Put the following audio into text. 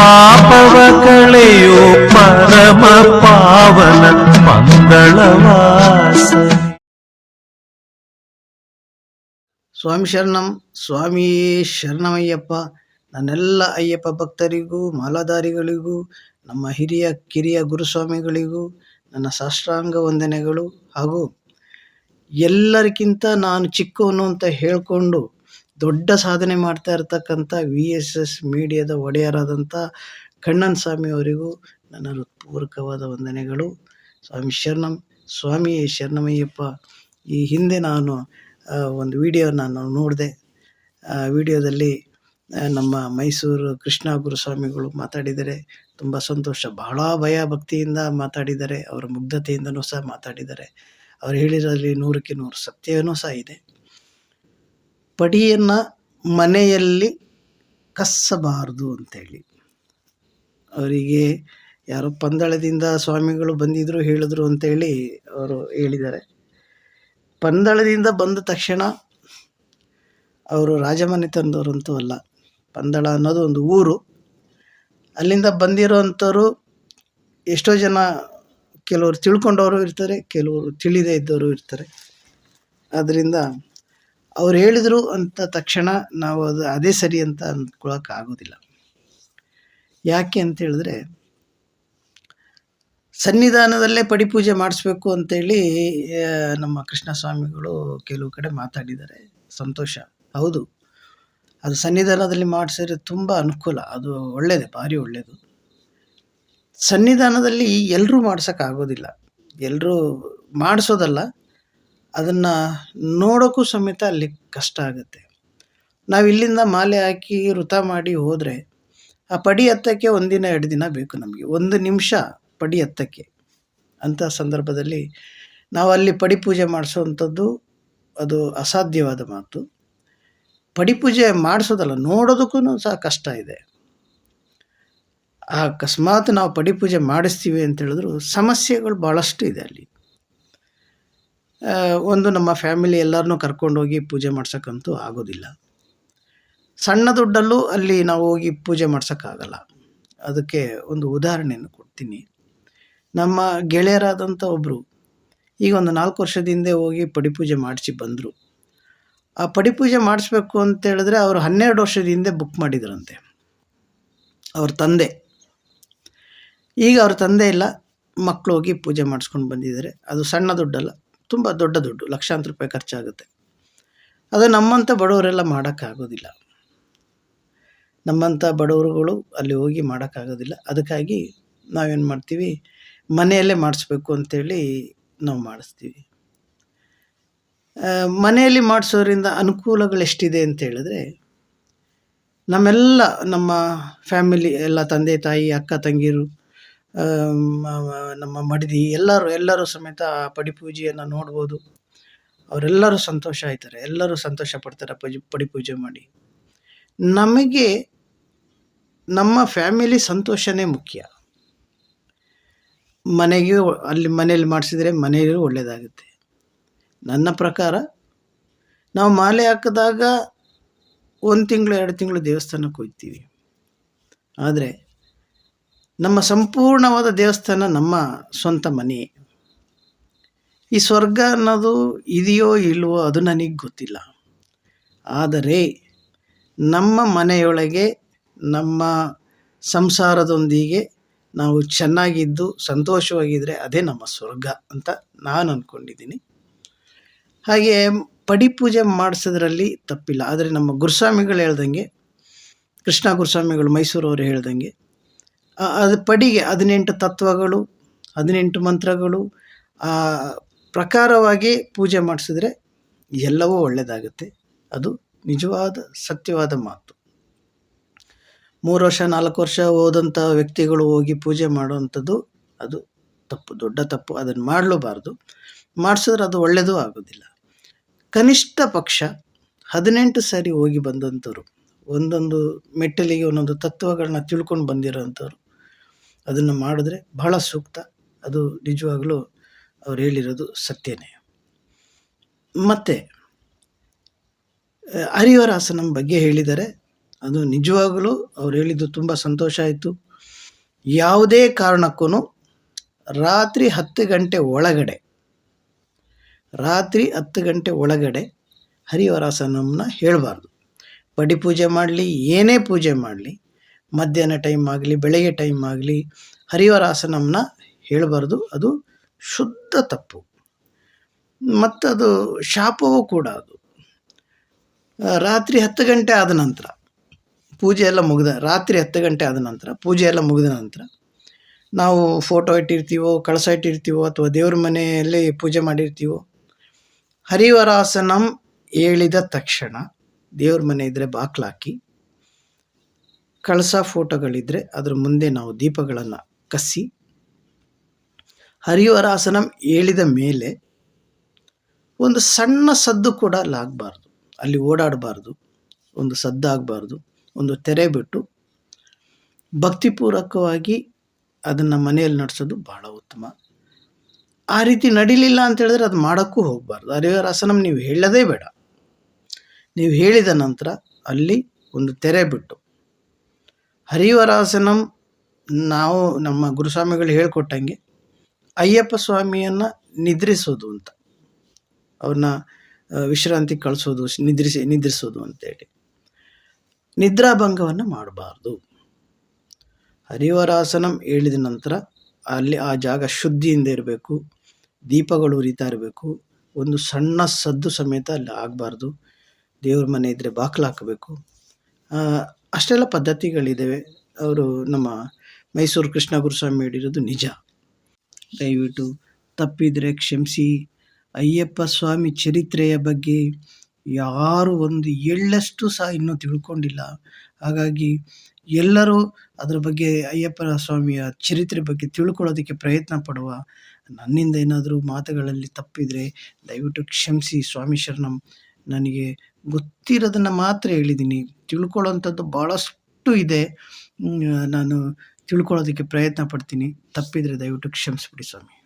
ಪಾಪವ ಕಳೆಯೋ ಪರಮ ಪಾವನ ಮಂಗಳವಾಸ. ಸ್ವಾಮಿ ಶರಣಂ ಸ್ವಾಮಿ ಶರಣಮಯ್ಯಪ್ಪ. ನನ್ನೆಲ್ಲ ಅಯ್ಯಪ್ಪ ಭಕ್ತರಿಗೂ, ಮಾಲಾಧಾರಿಗಳಿಗೂ, ನಮ್ಮ ಹಿರಿಯ, ಕಿರಿಯ ಗುರುಸ್ವಾಮಿಗಳಿಗೂ, ನನ್ನ ಸಾಷ್ಟಾಂಗ ವಂದನೆಗಳು. ಹಾಗೂ ಎಲ್ಲರಿಗಿಂತ ನಾನು ಚಿಕ್ಕವನು ಅಂತ ಹೇಳಿಕೊಂಡು ದೊಡ್ಡ ಸಾಧನೆ ಮಾಡ್ತಾ ಇರ್ತಕ್ಕಂಥ ವಿ ಎಸ್ ಎಸ್ ಮೀಡಿಯಾದ ಒಡೆಯರಾದಂಥ ಕಣ್ಣನ್ ಸ್ವಾಮಿ ಅವರಿಗೂ ನನ್ನ ಹೃತ್ಪೂರ್ವಕವಾದ ವಂದನೆಗಳು. ಸ್ವಾಮಿ ಶರಣಂ ಸ್ವಾಮಿ ಶರಣಮಯ್ಯಪ್ಪ. ಈ ಹಿಂದೆ ನಾನು ಒಂದು ವಿಡಿಯೋ ನಾನು ನೋಡಿದೆ. ವಿಡಿಯೋದಲ್ಲಿ ನಮ್ಮ ಮೈಸೂರು ಕೃಷ್ಣ ಗುರುಸ್ವಾಮಿಗಳು ಮಾತಾಡಿದರೆ ತುಂಬ ಸಂತೋಷ. ಬಹಳ ಭಯ ಭಕ್ತಿಯಿಂದ ಮಾತಾಡಿದ್ದಾರೆ ಅವರ ಮುಗ್ಧತೆಯಿಂದನೂ ಸಹ ಮಾತಾಡಿದ್ದಾರೆ ಅವ್ರು ಹೇಳಿರೋದ್ರಲ್ಲಿ ನೂರಕ್ಕೆ ನೂರು ಸತ್ಯವೂ ಸಹ ಇದೆ. ಪಡಿಯನ್ನು ಮನೆಯಲ್ಲಿ ಕಸ್ಸಬಾರದು ಅಂತೇಳಿ. ಅವರಿಗೆ ಯಾರೋ ಪಂದಳದಿಂದ ಸ್ವಾಮಿಗಳು ಬಂದಿದ್ರು ಹೇಳಿದ್ರು ಅಂತೇಳಿ ಅವರು ಹೇಳಿದ್ದಾರೆ. ಪಂದಳದಿಂದ ಬಂದ ತಕ್ಷಣ ಅವರು ರಾಜಮನೆತನದವರಂತೂ ಅಲ್ಲ, ಪಂದಳ ಅನ್ನೋದು ಒಂದು ಊರು. ಅಲ್ಲಿಂದ ಬಂದಿರೋವಂಥವ್ರು ಎಷ್ಟೋ ಜನ ಕೆಲವರು ತಿಳ್ಕೊಂಡವರು ಇರ್ತಾರೆ, ಕೆಲವರು ತಿಳಿದೇ ಇದ್ದವರು ಇರ್ತಾರೆ. ಆದ್ದರಿಂದ ಅವ್ರು ಹೇಳಿದರು ಅಂತ ತಕ್ಷಣ ನಾವು ಅದು ಅದೇ ಸರಿ ಅಂತ ಅಂದ್ಕೊಳಕ್ಕಾಗೋದಿಲ್ಲ ಯಾಕೆ ಅಂತ ಹೇಳಿದ್ರೆ, ಸನ್ನಿಧಾನದಲ್ಲೇ ಪಡಿಪೂಜೆ ಮಾಡಿಸ್ಬೇಕು ಅಂತೇಳಿ ನಮ್ಮ ಕೃಷ್ಣ ಸ್ವಾಮಿಗಳು ಕೆಲವು ಕಡೆ ಮಾತಾಡಿದ್ದಾರೆ. ಸಂತೋಷ. ಹೌದು. ಅದು ಸನ್ನಿಧಾನದಲ್ಲಿ ಮಾಡಿಸಿದ್ರೆ ತುಂಬ ಅನುಕೂಲ. ಅದು ಒಳ್ಳೆಯದೇ ಭಾರಿ ಒಳ್ಳೆಯದು ಸನ್ನಿಧಾನದಲ್ಲಿ ಎಲ್ಲರೂ ಮಾಡ್ಸೋಕ್ಕಾಗೋದಿಲ್ಲ. ಎಲ್ಲರೂ ಮಾಡಿಸೋದಲ್ಲ. ಅದನ್ನು ನೋಡೋಕ್ಕೂ ಸಮೇತ ಅಲ್ಲಿ ಕಷ್ಟ ಆಗುತ್ತೆ. ನಾವು ಇಲ್ಲಿಂದ ಮಾಲೆ ಹಾಕಿ ವೃತ ಮಾಡಿ ಹೋದರೆ ಆ ಪಡಿ ಹತ್ತಕ್ಕೆ ಒಂದಿನ ಎರಡು ದಿನ ಬೇಕು ನಮಗೆ. ಒಂದು ನಿಮಿಷ ಪಡಿ ಹತ್ತಕ್ಕೆ. ಅಂಥ ಸಂದರ್ಭದಲ್ಲಿ ನಾವು ಅಲ್ಲಿ ಪಡಿ ಪೂಜೆ ಮಾಡಿಸೋವಂಥದ್ದು ಅದು ಅಸಾಧ್ಯವಾದ ಮಾತು. ಪಡಿ ಪೂಜೆ ಮಾಡಿಸೋದಲ್ಲ ನೋಡೋದಕ್ಕೂ ಸಹ ಕಷ್ಟ ಇದೆ. ಆ ಅಕಸ್ಮಾತ್ ನಾವು ಪಡಿ ಪೂಜೆ ಮಾಡಿಸ್ತೀವಿ ಅಂತ ಹೇಳಿದ್ರು ಸಮಸ್ಯೆಗಳು ಭಾಳಷ್ಟು ಇದೆ ಅಲ್ಲಿ. ಒಂದು ನಮ್ಮ ಫ್ಯಾಮಿಲಿ ಎಲ್ಲರನ್ನೂ ಕರ್ಕೊಂಡೋಗಿ ಪೂಜೆ ಮಾಡ್ಸೋಕ್ಕಂತೂ ಆಗೋದಿಲ್ಲ. ಸಣ್ಣ ದುಡ್ಡಲ್ಲೂ ಅಲ್ಲಿ ನಾವು ಹೋಗಿ ಪೂಜೆ ಮಾಡ್ಸೋಕ್ಕಾಗಲ್ಲ. ಅದಕ್ಕೆ ಒಂದು ಉದಾಹರಣೆಯನ್ನು ಕೊಡ್ತೀನಿ. ನಮ್ಮ ಗೆಳೆಯರಾದಂಥ ಒಬ್ಬರು ಈಗ ಒಂದು ನಾಲ್ಕು ವರ್ಷದ ಹಿಂದೆ ಹೋಗಿ ಪಡಿಪೂಜೆ ಮಾಡಿಸಿ ಬಂದರು. ಆ ಪಡಿಪೂಜೆ ಮಾಡಿಸ್ಬೇಕು ಅಂತ ಹೇಳಿದ್ರೆ ಅವರು ಹನ್ನೆರಡು ವರ್ಷದ ಹಿಂದೆ ಬುಕ್ ಮಾಡಿದ್ರಂತೆ. ಅವ್ರ ತಂದೆ. ಈಗ ಅವ್ರ ತಂದೆ ಇಲ್ಲ ಮಕ್ಕಳು ಹೋಗಿ ಪೂಜೆ ಮಾಡಿಸ್ಕೊಂಡು ಬಂದಿದ್ದಾರೆ. ಅದು ಸಣ್ಣ ದುಡ್ಡಲ್ಲ. ತುಂಬ ದೊಡ್ಡ ದುಡ್ಡು, ಲಕ್ಷಾಂತರ ರೂಪಾಯಿ ಖರ್ಚಾಗುತ್ತೆ. ಅದು ನಮ್ಮಂಥ ಬಡವರೆಲ್ಲ ಮಾಡೋಕ್ಕಾಗೋದಿಲ್ಲ. ನಮ್ಮಂಥ ಬಡವರುಗಳು ಅಲ್ಲಿ ಹೋಗಿ ಮಾಡೋಕ್ಕಾಗೋದಿಲ್ಲ. ಅದಕ್ಕಾಗಿ ನಾವೇನು ಮಾಡ್ತೀವಿ? ಮನೆಯಲ್ಲೇ ಮಾಡಿಸ್ಬೇಕು ಅಂತೇಳಿ ನಾವು ಮಾಡಿಸ್ತೀವಿ. ಮನೆಯಲ್ಲಿ ಮಾಡಿಸೋದ್ರಿಂದ ಅನುಕೂಲಗಳು ಎಷ್ಟಿದೆ ಅಂತ ಹೇಳಿದ್ರೆ ನಮ್ಮೆಲ್ಲ ನಮ್ಮ ಫ್ಯಾಮಿಲಿ, ಎಲ್ಲ ತಂದೆ ತಾಯಿ, ಅಕ್ಕ ತಂಗಿರು ನಮ್ಮ ಮಡದಿ ಎಲ್ಲರೂ ಎಲ್ಲರೂ ಸಮೇತ ಪಡಿಪೂಜೆಯನ್ನು ಪಡಿ ನೋಡ್ಬೋದು. ಅವರೆಲ್ಲರೂ ಸಂತೋಷ ಆಯ್ತಾರೆ. ಎಲ್ಲರೂ ಸಂತೋಷ ಪಡ್ತಾರೆ ಪೂಜೆ ಪಡಿಪೂಜೆ ಮಾಡಿ. ನಮಗೆ ನಮ್ಮ ಫ್ಯಾಮಿಲಿ ಸಂತೋಷನೇ ಮುಖ್ಯ. ಮನೆಗೆ ಅಲ್ಲಿ ಮನೇಲಿ ಮಾಡಿಸಿದರೆ ಮನೆಯಲ್ಲೂ ಒಳ್ಳೆಯದಾಗುತ್ತೆ ನನ್ನ ಪ್ರಕಾರ ನಾವು ಮಾಲೆ ಹಾಕಿದಾಗ ಒಂದು ತಿಂಗಳು, ಎರಡು ತಿಂಗಳು ದೇವಸ್ಥಾನಕ್ಕೆ ಹೋಗ್ತೀವಿ. ಆದರೆ ನಮ್ಮ ಸಂಪೂರ್ಣವಾದ ದೇವಸ್ಥಾನ ನಮ್ಮ ಸ್ವಂತ ಮನೆ. ಈ ಸ್ವರ್ಗ ಅನ್ನೋದು ಇದೆಯೋ ಇಲ್ವೋ ಅದು ನನಗೆ ಗೊತ್ತಿಲ್ಲ. ಆದರೆ ನಮ್ಮ ಮನೆಯೊಳಗೆ, ನಮ್ಮ ಸಂಸಾರದೊಂದಿಗೆ ನಾವು ಚೆನ್ನಾಗಿದ್ದು ಸಂತೋಷವಾಗಿದ್ದರೆ ಅದೇ ನಮ್ಮ ಸ್ವರ್ಗ ಅಂತ ನಾನು ಅಂದ್ಕೊಂಡಿದ್ದೀನಿ ಹಾಗೆ ಪಡಿಪೂಜೆ ಮಾಡಿಸೋದ್ರಲ್ಲಿ ತಪ್ಪಿಲ್ಲ. ಆದರೆ ನಮ್ಮ ಗುರುಸ್ವಾಮಿಗಳು ಹೇಳ್ದಂಗೆ, ಕೃಷ್ಣ ಗುರುಸ್ವಾಮಿಗಳು ಮೈಸೂರವರು ಹೇಳ್ದಂಗೆ ಅದು ಪಡಿಗೆ, ಹದಿನೆಂಟು ತತ್ವಗಳು, ಹದಿನೆಂಟು ಮಂತ್ರಗಳು, ಆ, ಪ್ರಕಾರವಾಗಿ ಪೂಜೆ ಮಾಡಿಸಿದ್ರೆ ಎಲ್ಲವೂ ಒಳ್ಳೆಯದಾಗುತ್ತೆ. ಅದು ನಿಜವಾದ, ಸತ್ಯವಾದ ಮಾತು. ಮೂರು ವರ್ಷ, ನಾಲ್ಕು ವರ್ಷ ಹೋದಂಥ ವ್ಯಕ್ತಿಗಳು ಹೋಗಿ ಪೂಜೆ ಮಾಡುವಂಥದ್ದು ಅದು ತಪ್ಪು, ದೊಡ್ಡ ತಪ್ಪು. ಅದನ್ನು ಮಾಡಲೂಬಾರ್ದು. ಮಾಡಿಸಿದ್ರೆ ಅದು ಒಳ್ಳೆಯದೂ ಆಗೋದಿಲ್ಲ. ಕನಿಷ್ಠ ಪಕ್ಷ ಹದಿನೆಂಟು ಸಾರಿ ಹೋಗಿ ಬಂದಂಥವ್ರು ಒಂದೊಂದು ಮೆಟ್ಟಲಿಗೆ ಒಂದೊಂದು ತತ್ವಗಳನ್ನ ತಿಳ್ಕೊಂಡು ಬಂದಿರೋಂಥವ್ರು. ಅದನ್ನು ಮಾಡಿದ್ರೆ ಬಹಳ ಸೂಕ್ತ. ಅದು ನಿಜವಾಗಲೂ ಅವ್ರು ಹೇಳಿರೋದು ಸತ್ಯನೇ. ಮತ್ತು ಹರಿವರಾಸನಂ ಬಗ್ಗೆ ಹೇಳಿದರೆ ಅದು ನಿಜವಾಗಲೂ ಅವ್ರು ಹೇಳಿದ್ದು ತುಂಬ ಸಂತೋಷ ಆಯಿತು. ಯಾವುದೇ ಕಾರಣಕ್ಕೂ ರಾತ್ರಿ ಹತ್ತು ಗಂಟೆ ಒಳಗಡೆ, ರಾತ್ರಿ ಹತ್ತು ಗಂಟೆ ಒಳಗಡೆ ಹರಿವರಾಸನಂನ ಹೇಳಬಾರ್ದು. ಪಡಿ ಪೂಜೆ ಮಾಡಲಿ, ಏನೇ ಪೂಜೆ ಮಾಡಲಿ, ಮಧ್ಯಾಹ್ನ ಟೈಮ್ ಆಗಲಿ, ಬೆಳಗ್ಗೆ ಟೈಮ್ ಆಗಲಿ ಹರಿವರಾಸನಂನ ಹೇಳಬಾರ್ದು, ಅದು ಶುದ್ಧ ತಪ್ಪು. ಮತ್ತದು ಶಾಪವೂ ಕೂಡ ಅದು. ರಾತ್ರಿ ಹತ್ತು ಗಂಟೆ ಆದ ನಂತರ, ಪೂಜೆ ಎಲ್ಲ ಮುಗಿದ, ರಾತ್ರಿ ಹತ್ತು ಗಂಟೆ ಆದ ನಂತರ, ಪೂಜೆ ಎಲ್ಲ ಮುಗಿದ ನಂತರ, ನಾವು ಫೋಟೋ ಇಟ್ಟಿರ್ತೀವೋ, ಕಳಸ ಇಟ್ಟಿರ್ತೀವೋ, ಅಥವಾ ದೇವ್ರ ಮನೆಯಲ್ಲಿ ಪೂಜೆ ಮಾಡಿರ್ತೀವೋ ಹರಿವರಾಸನಂ ಹೇಳಿದ ತಕ್ಷಣ ದೇವ್ರ ಮನೆ ಇದ್ದರೆ ಬಾಕ್ಲಾಕಿ ಕಳಸ ಫೋಟೋಗಳಿದ್ದರೆ ಅದ್ರ ಮುಂದೆ ನಾವು ದೀಪಗಳನ್ನು ಕಸಿ ಹರಿವರಾಸನಂ ಹೇಳಿದ ಮೇಲೆ ಒಂದು ಸಣ್ಣ ಸದ್ದು ಕೂಡ ಅಲ್ಲಾಗಬಾರ್ದು ಅಲ್ಲಿ ಓಡಾಡಬಾರ್ದು, ಒಂದು ಸದ್ದಾಗಬಾರ್ದು ಒಂದು ತೆರೆ ಬಿಟ್ಟು ಭಕ್ತಿಪೂರ್ವಕವಾಗಿ ಅದನ್ನು ಮನೆಯಲ್ಲಿ ನಡೆಸೋದು ಬಹಳ ಉತ್ತಮ. ಆ ರೀತಿ ನಡಿಲಿಲ್ಲ ಅಂತ ಹೇಳಿದ್ರೆ ಅದು ಮಾಡೋಕ್ಕೂ ಹೋಗಬಾರ್ದು. ಹರಿವರಾಸನಂ ನೀವು ಹೇಳೋದೇ ಬೇಡ. ನೀವು ಹೇಳಿದ ನಂತರ ಅಲ್ಲಿ ಒಂದು ತೆರೆ ಬಿಟ್ಟು ಹರಿವರಾಸನಂ ನಾವು ನಮ್ಮ ಗುರುಸ್ವಾಮಿಗಳು ಹೇಳ್ಕೊಟ್ಟಂಗೆ ಅಯ್ಯಪ್ಪ ಸ್ವಾಮಿಯನ್ನು ನಿದ್ರಿಸೋದು ಅಂತ, ಅವ್ರನ್ನ ವಿಶ್ರಾಂತಿ ಕಳಿಸೋದು, ನಿದ್ರಿಸಿ, ನಿದ್ರಿಸೋದು ಅಂತೇಳಿ. ನಿದ್ರಾಭಂಗವನ್ನು ಮಾಡಬಾರ್ದು. ಹರಿವರಾಸನಂ ಹೇಳಿದ ನಂತರ ಅಲ್ಲಿ ಆ ಜಾಗ ಶುದ್ಧಿಯಿಂದ ಇರಬೇಕು, ದೀಪಗಳು ಉರಿತಾ ಇರಬೇಕು, ಒಂದು ಸಣ್ಣ ಸದ್ದು ಸಮೇತ ಅಲ್ಲಿ ಆಗಬಾರ್ದು. ದೇವ್ರ ಮನೆ ಇದ್ದರೆ ಬಾಕ್ಲು ಹಾಕಬೇಕು. ಅಷ್ಟೆಲ್ಲ ಪದ್ಧತಿಗಳಿದ್ದಾವೆ ಅವರು ನಮ್ಮ ಮೈಸೂರು ಕೃಷ್ಣ ಗುರುಸ್ವಾಮಿ ಹೇಳಿರೋದು ನಿಜ. ದಯವಿಟ್ಟು ತಪ್ಪಿದರೆ ಕ್ಷಮಿಸಿ. ಅಯ್ಯಪ್ಪ ಸ್ವಾಮಿ ಚರಿತ್ರೆಯ ಬಗ್ಗೆ ಯಾರು ಒಂದು ಎಳ್ಳಷ್ಟು ಸಹ ಇನ್ನೂ ತಿಳ್ಕೊಂಡಿಲ್ಲ. ಹಾಗಾಗಿ ಎಲ್ಲರೂ ಅದರ ಬಗ್ಗೆ ಅಯ್ಯಪ್ಪನ ಸ್ವಾಮಿಯ ಚರಿತ್ರೆ ಬಗ್ಗೆ ತಿಳ್ಕೊಳ್ಳೋದಕ್ಕೆ ಪ್ರಯತ್ನ ಪಡುವ, ನನ್ನಿಂದ ಏನಾದರೂ ಮಾತುಗಳಲ್ಲಿ ತಪ್ಪಿದರೆ ದಯವಿಟ್ಟು ಕ್ಷಮಿಸಿ ಸ್ವಾಮಿ ಶರಣಂ. ನನಗೆ ಗೊತ್ತಿರೋದನ್ನು ಮಾತ್ರ ಹೇಳಿದ್ದೀನಿ ತಿಳ್ಕೊಳ್ಳೋವಂಥದ್ದು ಭಾಳಷ್ಟು ಇದೆ. ನಾನು ತಿಳ್ಕೊಳ್ಳೋದಕ್ಕೆ ಪ್ರಯತ್ನ ಪಡ್ತೀನಿ. ತಪ್ಪಿದರೆ ದಯವಿಟ್ಟು ಕ್ಷಮಿಸ್ಬಿಡಿ ಸ್ವಾಮಿ.